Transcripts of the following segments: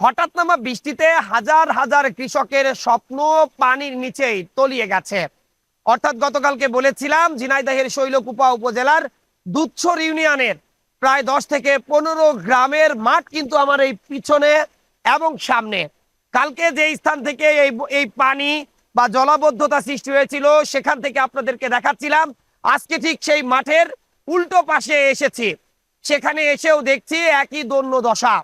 হঠাৎ নামা বৃষ্টিতে হাজার হাজার কৃষকের স্বপ্ন পানির নিচেই তলিয়ে গেছে। অর্থাৎ গতকালকে বলেছিলাম, ঝিনাইদাহের শৈলকুপা উপজেলার দুচ্ছর ইউনিয়নের প্রায় দশ থেকে পনেরো গ্রামের মাঠ কিন্তু আমার এই পিছনে এবং সামনে। কালকে যে স্থান থেকে এই এই পানি বা জলাবদ্ধতা সৃষ্টি হয়েছিল, সেখান থেকে আপনাদেরকে দেখাচ্ছিলাম, আজকে ঠিক সেই মাঠের উল্টো পাশে এসেছি। সেখানে এসেও দেখছি একই দন্য দশা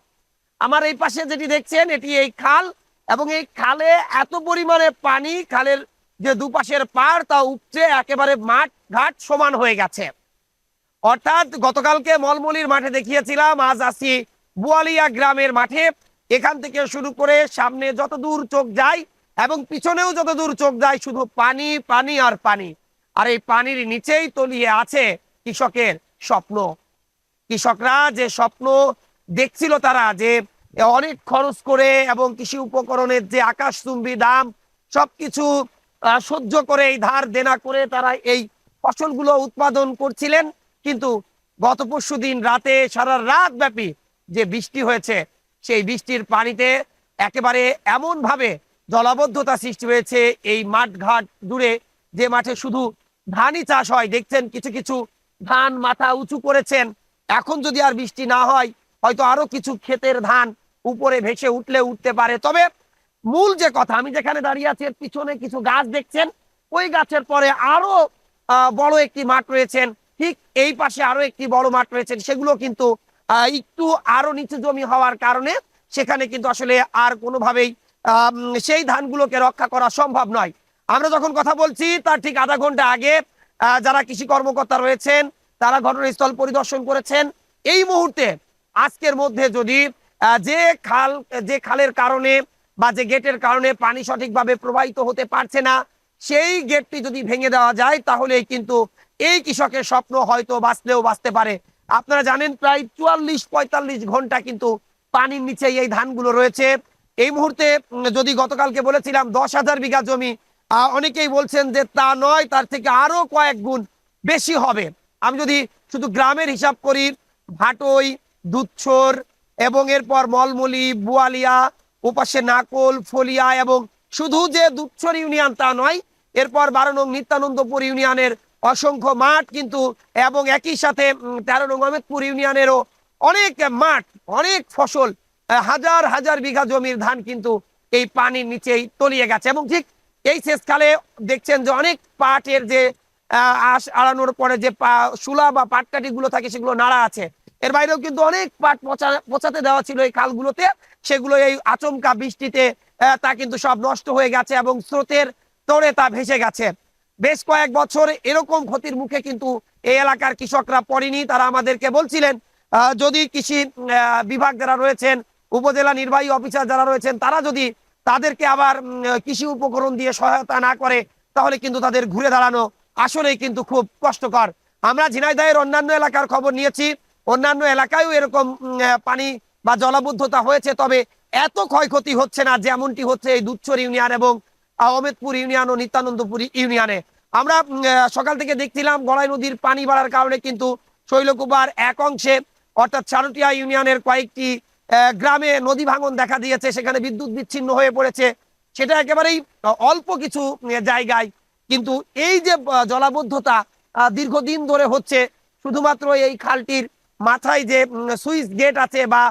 আমার এই পাশে যেটি দেখছেন, এটি এই খাল এবং এই খালে এত পরিমাণে পানি, খালের যে দুপাশের পাড় তা উপচে একেবারে মাঠ ঘাট সমান হয়ে গেছে। অর্থাৎ গতকালকে মলমলির মাঠে দেখিয়েছিলাম, আজ আসি বুয়ালিয়া গ্রামের মাঠে। এখান থেকে শুরু করে সামনে যত দূর চোখ যায় এবং পিছনেও যত দূর চোখ যায়, শুধু পানি পানি আর পানি। আর এই পানির নিচেই তলিয়ে আছে কৃষকের স্বপ্ন। কৃষকরা যে স্বপ্ন দেখছিল তারা যে অনেক খরচ করে এবং কৃষি উপকরণের যে আকাশচুম্বী দাম, সবকিছু সহ্য করে এই ধার দেনা করে তারা এই ফসলগুলো উৎপাদন করছিলেন। কিন্তু গত পরশু দিন রাতে সারা রাত ব্যাপী যে বৃষ্টি হয়েছে, সেই বৃষ্টির পানিতে একেবারে এমন ভাবে জলাবদ্ধতা সৃষ্টি হয়েছে এই মাঠ ঘাট দূরে যে মাঠে শুধু ধানই চাষ হয়। দেখছেন কিছু কিছু ধান মাথা উঁচু করেছেন। এখন যদি আর বৃষ্টি না হয় হয়তো আরও কিছু ক্ষেতের ধান উপরে ভেসে উঠলে উঠতে পারে। তবে মূল যে কথা, আমি যেখানে দাঁড়িয়ে আছি পিছনে কিছু গাছ দেখছেন। ওই গাছের পরে আরও বড় একটি মাঠ রয়েছেন। ঠিক এই পাশে আরও একটি বড় মাঠ রয়েছেন। সেগুলো কিন্তু একটু আরও নিচু জমি হওয়ার কারণে সেখানে কিন্তু আসলে আর কোনোভাবেই সেই ধানগুলোকে রক্ষা করা সম্ভব নয়। আমরা যখন কথা বলছি, তার ঠিক আধা ঘণ্টা আগে যারা কৃষি কর্মকর্তা রয়েছেন, তারা ঘটনাস্থল পরিদর্শন করেছেন। এই মুহূর্তে আজকের মধ্যে যদি যে খাল, যে খালের কারণে বা যে গেটের কারণে পানি সঠিকভাবে প্রবাহিত হতে পারছে না, সেই গেটটি যদি ভেঙে দেওয়া যায় তাহলে কিন্তু এই কৃষকের স্বপ্ন হয়তো বাঁচলেও বাঁচতে পারে। আপনারা জানেন, প্রায় চুয়াল্লিশ পঁয়তাল্লিশ ঘণ্টা কিন্তু পানির নিচে এই ধানগুলো রয়েছে। এই মুহূর্তে যদি গতকালকে বলেছিলাম দশ হাজার বিঘা জমি অনেকেই বলছেন যে তা নয়, তার থেকে আরও কয়েক গুণ বেশি হবে। আমি যদি শুধু গ্রামের হিসাব করি, ভাটই দুধছর এবং এরপর মলমলি, বুয়ালিয়া, ওপাশে নাকল, ফলিয়া এবং শুধু যে দুধছর ইউনিয়ন তা নয়, এরপর বারো নং নিত্যানন্দপুর ইউনিয়নের অসংখ্য মাঠ কিন্তু এবং একই সাথে তেরো নং আহমেদপুর ইউনিয়নেরও অনেক মাঠ, অনেক ফসল হাজার হাজার বিঘা জমির ধান কিন্তু এই পানির নিচেই তলিয়ে গেছে এবং ঠিক এই শেষকালে দেখছেন যে অনেক পাটের যে আশ আড়ানোর পরে যে পা- শুলা বা পাটকাঠি গুলো থাকে সেগুলো নাড়া আছে। এর বাইরেও কিন্তু অনেক পাট পচা, পচাতে দেওয়া ছিল এই খালগুলোতে। সেগুলো এই আচমকা বৃষ্টিতে তা কিন্তু সব নষ্ট হয়ে গেছে এবং স্রোতের তোড়ে তা ভেসে গেছে। বেশ কয়েক বছর এরকম ক্ষতির মুখে কিন্তু এই এলাকার কৃষকরা পড়েনি। তারা আমাদেরকে বলছিলেন যদি কৃষি বিভাগ যারা রয়েছেন, উপজেলা নির্বাহী অফিসার যারা রয়েছেন, তারা যদি তাদেরকে আবার কৃষি উপকরণ দিয়ে সহায়তা না করে, তাহলে কিন্তু তাদের ঘুরে দাঁড়ানো আসলেই কিন্তু খুব কষ্টকর। আমরা ঝিনাইদহের অন্যান্য এলাকার খবর নিয়েছি। অন্যান্য এলাকায়ও এরকম পানি বা জলাবদ্ধতা হয়েছে, তবে এত ক্ষয়ক্ষতি হচ্ছে না যেমনটি হচ্ছে এই দুচ্ছর ইউনিয়ন এবং আহমেদপুর ইউনিয়ন ও নিত্যানন্দপুর ইউনিয়নে। আমরা সকাল থেকে দেখছিলাম গড়াই নদীর পানি বাড়ার কারণে কিন্তু শৈলকুপার এক অংশে, অর্থাৎ চারুটিয়া ইউনিয়নের কয়েকটি গ্রামে নদী ভাঙন দেখা দিয়েছে, সেখানে বিদ্যুৎ বিচ্ছিন্ন হয়ে পড়েছে। সেটা একেবারেই অল্প কিছু জায়গায়। কিন্তু এই যে জলাবদ্ধতা দীর্ঘদিন ধরে হচ্ছে, শুধুমাত্র এই খালটির মাথায় যে সুইচ গেট আছে বা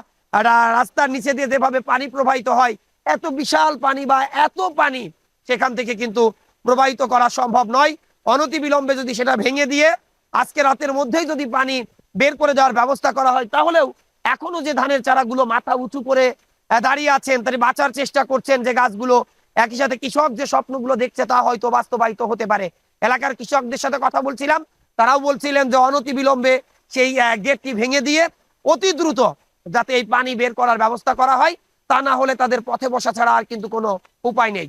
রাস্তার নিচে দিয়ে যেভাবে পানি প্রবাহিত হয়, এত বিশাল পানি বা এত পানি সেখান থেকে কিন্তু প্রবাহিত করা সম্ভব নয়। অনতি বিলম্বে যদি সেটা ভেঙে দিয়ে আজকে রাতের মধ্যেই যদি পানি বের করে দেওয়ার ব্যবস্থা করা হয়, তাহলেও এখনও যে ধানের চারাগুলো মাথা উঁচু করে দাঁড়িয়ে আছেন তারা বাঁচার চেষ্টা করছেন যে গাছগুলো, একই সাথে কৃষক যে স্বপ্নগুলো দেখছে তা হয়তো বাস্তবায়িত হতে পারে। এলাকার কৃষকদের সাথে কথা বলছিলাম, তারাও বলছিলেন যে অনতি বিলম্বে সেই গেটটি ভেঙে দিয়ে অতি দ্রুত যাতে এই পানি বের করার ব্যবস্থা করা হয়, তা না হলে তাদের পথে বসা ছাড়া আর কিন্তু কোনো উপায় নেই।